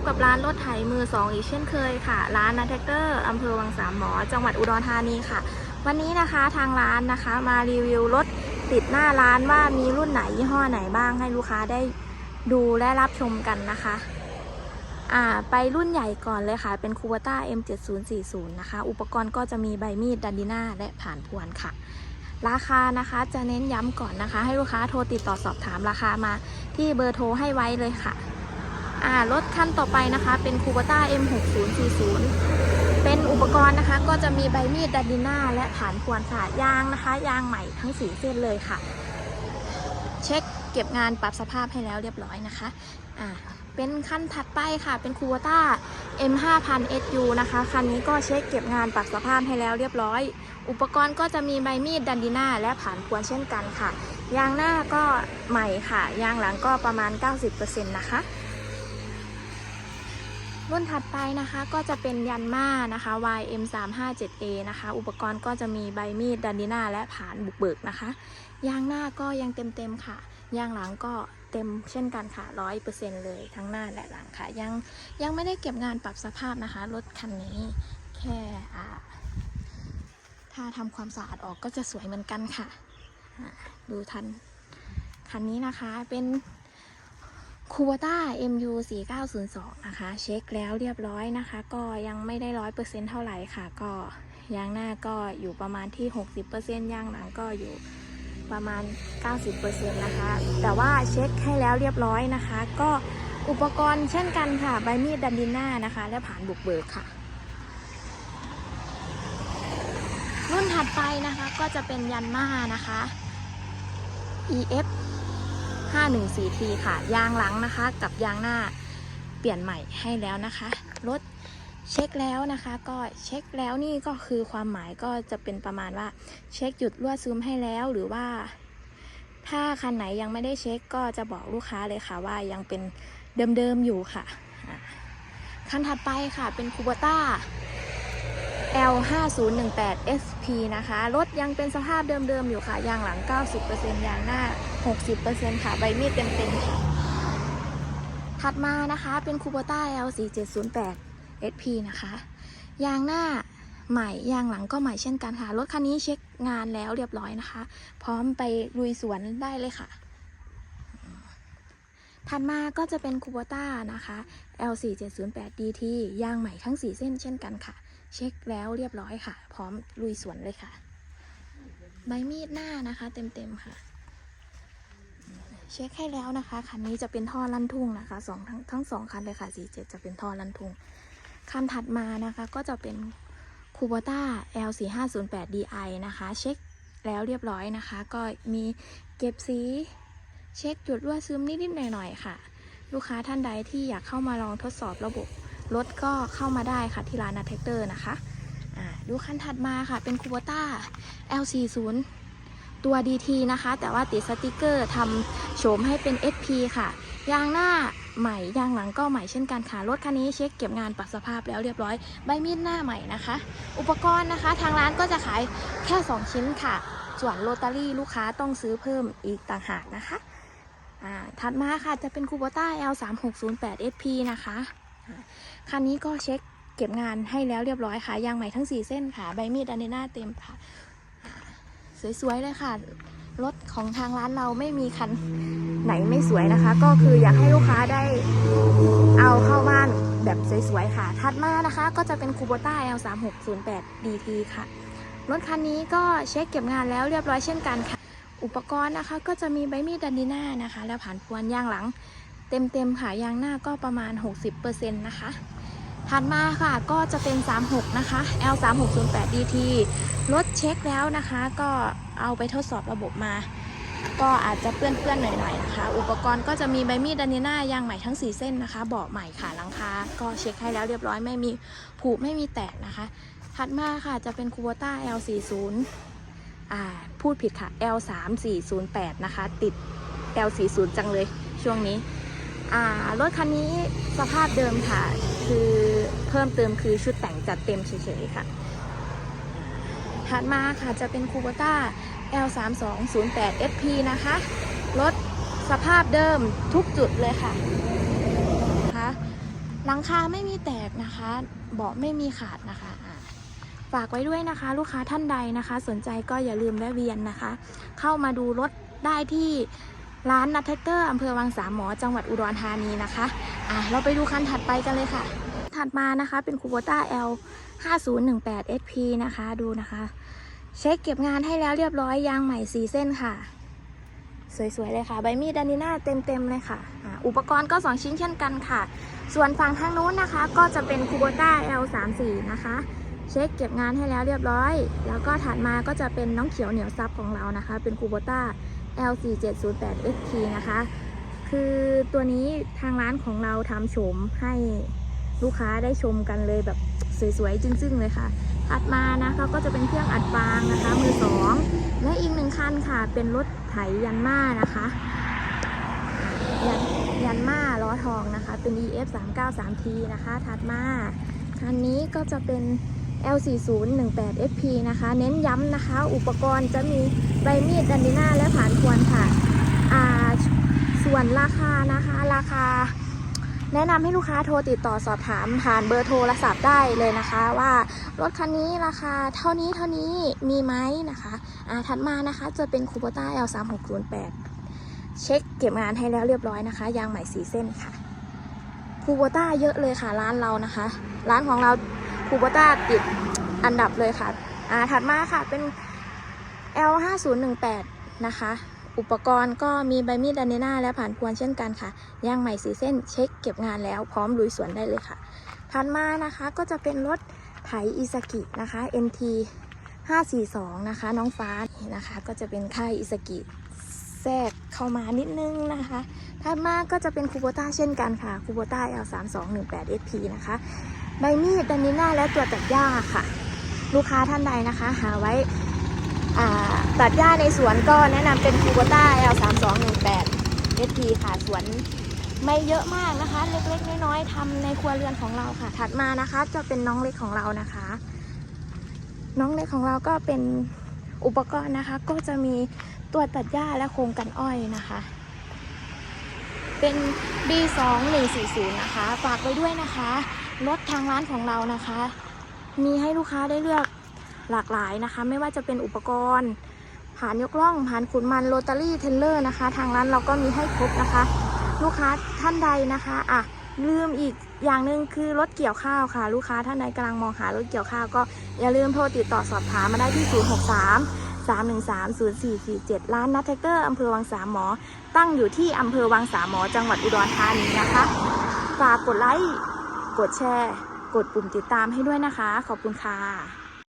บกับร้านรถไถมือสองอีกเช่นเคยค่ะ ร้านนาแท็กเตอร์อำเภอวังสามหมอ จังหวัดอุดรธานีค่ะ วันนี้นะคะทางร้านนะคะมารีวิวรถติดหน้าร้านว่ามีรุ่นไหนยี่ห้อไหนบ้างให้ลูกค้าได้ดูและรับชมกันนะคะอ่าไปรุ่นใหญ่ก่อนเลยค่ะ เป็นคู b ต้า M7040 นะคะ อุปกรณ์ก็จะมีใบมีดดันดิน่าและผ่านพวนค่ะ ราคานะคะจะเน้นย้ำก่อนนะคะ ให้ลูกค้าโทรติดต่อสอบถามราคามาที่เบอร์โทรให้ไว้เลยค่ะ อ่ารถคันต่อไปนะคะ เป็นคู b ต้า M6040 เป็นอุปกรณ์นะคะ ก็จะมีใบมีดดันดิน่าและผ่านพวนค่ะยางนะคะ ยางใหม่ทั้งสีเส้นเลยค่ะ เช็คเก็บงานปรับสภาพให้แล้วเรียบร้อยนะคะอ่าเป็นคันถัดไปค่ะ เป็นคู b ต้า M5000 SU นะคะ คันนี้ก็เช็คเก็บงานปรับสภาพให้แล้วเรียบร้อย อุปกรณ์ก็จะมีใบมีดดันดิน่าและผ่านพวนเช่นกันค่ะ ยางหน้าก็ใหม่ค่ะ ยางหลังก็ประมาณ 90%นะคะ รุ่นถัดไปนะคะก็จะเป็นยันมานะคะ YM357A นะคะ อุปกรณ์ก็จะมีใบมีดดันดิน่าและผานบุกเบิกนะคะ ยางหน้าก็ยังเต็มๆค่ะ ยางหลังก็เต็มเช่นกันค่ะร้อยเปอร์เซ็นเลยทั้งหน้าและหลังค่ะ ยังยังไม่ได้เก็บงานปรับสภาพนะคะรถคันนี้แค่ถ้าทำความสะอาดออกก็จะสวยเหมือนกันค่ะ ดูทันคันนี้นะคะเป็น คูวต้า MU 4902 นะคะ เช็คแล้วเรียบร้อยนะคะ ก็ยังไม่ได้ร้อยเปอร์เซ็นเท่าไหร่ค่ะ ก็ยางหน้าก็อยู่ประมาณที่ 60%ยางหลังก็อยู่ประมาณ 90%นะคะ แต่ว่าเช็คให้แล้วเรียบร้อยนะคะ ก็อุปกรณ์เช่นกันค่ะ ใบมีดดันดิน่านะคะ และผ่านบุกเบิกค่ะ รุ่นถัดไปนะคะก็จะเป็นยันมานะคะ EF 514T ค่ะ ยางหลังนะคะ กับยางหน้าเปลี่ยนใหม่ให้แล้วนะคะ รถเช็คแล้วนะคะ ก็เช็คแล้วนี่ก็คือความหมายก็จะเป็นประมาณว่าเช็คหยุดรั่วซึมให้แล้วหรือว่า ถ้าคันไหนยังไม่ได้เช็คก็จะบอกลูกค้าเลยค่ะว่ายังเป็นเดิมๆอยู่ค่ะ คันถัดไปค่ะเป็นคู b ต้า L 5 0 1 8 SP นะคะ รถยังเป็นสภาพเดิมๆอยู่ค่ะ ยางหลัง 90%ยางหน้า 60%ค่ะ ใบมีดเต็มๆค่ะ ถัดมานะคะเป็นคู b ต้า L 4 7 0 8 SP นะคะ ยางหน้าใหม่ ยางหลังก็ใหม่เช่นกันค่ะ รถคันนี้เช็คงานแล้วเรียบร้อยนะคะ พร้อมไปลุยสวนได้เลยค่ะ ถัดมาก็จะเป็นคูโบต้านะคะ L4708 DT ยางใหม่ทั้ง 4 เส้นเช่นกันค่ะ เช็คแล้วเรียบร้อยค่ะ พร้อมลุยสวนเลยค่ะ ใบมีดหน้านะคะเต็มๆค่ะ เช็คให้แล้วนะคะคันนี้จะเป็นท่อลั่นทุ่งนะคะสองทั้งทั้งสองคันเลยค่ะ47จะเป็นท่อลั่นทุ่งคันถัดมานะคะก็จะเป็นคูโบต้า L4508 DI นะคะ เช็คแล้วเรียบร้อยนะคะ ก็มีเก็บสีเช็คจุดรั่วซึมนิดๆหน่อยๆค่ะ ลูกค้าท่านใดที่อยากเข้ามาลองทดสอบระบบรถก็เข้ามาได้ค่ะที่ร้านนาเทคเตอร์นะคะดูคันถัดมาค่ะเป็นคู b ต้า L40 ตัว DT นะคะ แต่ว่าติดสติกเกอร์ทำโฉมให้เป็น SP ค่ะ ยางหน้าใหม่ยางหลังก็ใหม่เช่นกันค่ะ รถคันนี้เช็คเก็บงานปรับสภาพแล้วเรียบร้อย ใบมีดหน้าใหม่นะคะ อุปกรณ์นะคะ ทางร้านก็จะขายแค่ 2 ชิ้นค่ะ ส่วนโรตารี่ลูกค้าต้องซื้อเพิ่มอีกต่างหากนะคะอ่าถัดมาค่ะจะเป็นคู b ต้า L 3 6 0 8 SP นะคะอ่าคันนี้ก็เช็คเก็บงานให้แล้วเรียบร้อยค่ะ ยางใหม่ทั้ง 4 เส้นค่ะ ใบมีดอันเนหน้าเต็มค่ะ สวยๆเลยค่ะ รถของทางร้านเราไม่มีคันไหนไม่สวยนะคะ ก็คืออยากให้ลูกค้าได้เอาเข้าบ้านแบบสวยๆค่ะ ถัดมานะคะก็จะเป็นคู b ต้า L 3 6 0 8 DT ค่ะ รถคันนี้ก็เช็คเก็บงานแล้วเรียบร้อยเช่นกันค่ะ อุปกรณ์นะคะก็จะมีใบมีดดันดิน่านะคะ และผ่านพวนยางหลัง เต็มๆค่ะยางหน้าก็ประมาณ 60%นะคะ ถัดมาค่ะก็จะเป็น 36 นะคะ L 3 6 0 8 DT รถเช็คแล้วนะคะ ก็เอาไปทดสอบระบบมา ก็อาจจะเปื้อนๆหน่อยๆนะคะ อุปกรณ์ก็จะมีใบมีดดันดิน่ายางใหม่ทั้ง 4 เส้นนะคะเบาะใหม่ค่ะหลังคาก็เช็คให้แล้วเรียบร้อยไม่มีผุไม่มีแตกนะคะ ถัดมาค่ะจะเป็นคูโบต้า L40 อ่าพูดผิดค่ะ L 3 4 0 8นะคะ ติด L 4 0จังเลยช่วงนี้ รถคันนี้สภาพเดิมค่ะ คือเพิ่มเติมคือชุดแต่งจัดเต็มเฉยๆค่ะถัดมาค่ะจะเป็นคูโบต้า L 3 2 0 8 SP นะคะ รถสภาพเดิมทุกจุดเลยค่ะนะคะหลังคาไม่มีแตกนะคะ เบาะไม่มีขาดนะคะฝากไว้ด้วยนะคะ ลูกค้าท่านใดนะคะ สนใจก็อย่าลืมแวะเวียนนะคะ เข้ามาดูรถได้ที่ ร้านนัทแท็กเตอร์อำเภอวังสามหมอจังหวัดอุดรธานีนะคะอะเราไปดูคันถัดไปกันเลยค่ะ ถัดมานะคะเป็นคูโบต้า L 5018 SP นะคะดูนะคะ เช็คเก็บงานให้แล้วเรียบร้อยยางใหม่4เส้นค่ะ สวยๆเลยค่ะ ใบมีดดานิน่าเต็มๆเลยค่ะอ่าอุปกรณ์ก็ 2 ชิ้นเช่นกันค่ะ ส่วนฝั่งทางนู้นนะคะ ก็จะเป็นคูโบต้า L34 นะคะเช็คเก็บงานให้แล้วเรียบร้อย แล้วก็ถัดมาก็จะเป็นน้องเขียวเหนียวซับของเรานะคะ เป็นคูโบต้า L4708 SP นะคะ คือตัวนี้ทางร้านของเราทำโฉมให้ลูกค้าได้ชมกันเลยแบบสวยๆจึ้งๆเลยค่ะ ถัดมานะคะก็จะเป็นเครื่องอัดฟางนะคะ มือสองและอีกหนึ่งคันค่ะ เป็นรถไถยันมานะคะยันยันมาล้อทองนะคะ เป็น EF 3 9 3 T นะคะ ถัดมาคันนี้ก็จะเป็น L4018 FP นะคะ เน้นย้ำนะคะ อุปกรณ์จะมีใบมีดดันดิน่าและผานควรค่ะอ่าส่วนราคานะคะ ราคา แนะนำให้ลูกค้าโทรติดต่อสอบถามผ่านเบอร์โทรศัพท์ได้เลยนะคะ ว่ารถคันนี้ราคาเท่านี้เท่านี้มีไหมนะคะอ่าถัดมานะคะจะเป็นคูโบต้า L3608 เช็คเก็บงานให้แล้วเรียบร้อยนะคะ ยางใหม่สีเส้นค่ะคูโบต้าเยอะเลยค่ะร้านเรานะคะ ร้านของเรา คูโบต้าติดอันดับเลยค่ะ อ่า ถัดมาค่ะเป็น L5018 นะคะ อุปกรณ์ก็มีใบมีดดานิน่าและผ่านพวนเช่นกันค่ะย่างใหม่สีเส้นเช็คเก็บงานแล้วพร้อมลุยสวนได้เลยค่ะ ถัดมานะคะก็จะเป็นรถไถอิซากินะคะ NT 542 นะคะ น้องฟ้านะคะ ก็จะเป็นค่ายอิซากิแทรกเข้ามานิดนึงนะคะถัดมาก็จะเป็นคูโบต้าเช่นกันค่ะคูโบต้า L3218 SP นะคะ ใบมีดดานิน่าและตัวตัดหญ้าค่ะ ลูกค้าท่านใดนะคะ หาไว้ตัดหญ้าในสวนก็แนะนำเป็นคูโบต้า L 3 2 1 8 SP ค่ะสวนไม่เยอะมากนะคะ เล็กๆ น้อยๆทำในครัวเรือนของเราค่ะ ถัดมานะคะ จะเป็นน้องเล็กของเรานะคะ น้องเล็กของเราก็เป็นอุปกรณ์นะคะ ก็จะมีตัวตัดหญ้าและโครงกันอ้อยนะคะ เป็น B 2 1 4 0 นะคะ ฝากไว้ด้วยนะคะ รถทางร้านของเรานะคะ มีให้ลูกค้าได้เลือกหลากหลายนะคะ ไม่ว่าจะเป็นอุปกรณ์ผ่านยกล่องผ่านขุนมันโรตารี่เทนเลอร์นะคะ ทางร้านเราก็มีให้ครบนะคะ ลูกค้าท่านใดนะคะอะลืมอีกอย่างหนึ่งคือรถเกี่ยวข้าวค่ะ ลูกค้าท่านใดกำลังมองหารถเกี่ยวข้าวก็อย่าลืมโทรติดต่อสอบถามมาได้ที่ 063 313 0447 ร้านนัทแท็กเตอร์อำเภอวังสามหมอ ตั้งอยู่ที่อำเภอวังสามหมอ จังหวัดอุดรธานีนะคะ ฝากกดไลค์ กดแชร์ กดปุ่มติดตามให้ด้วยนะคะ ขอบคุณค่ะ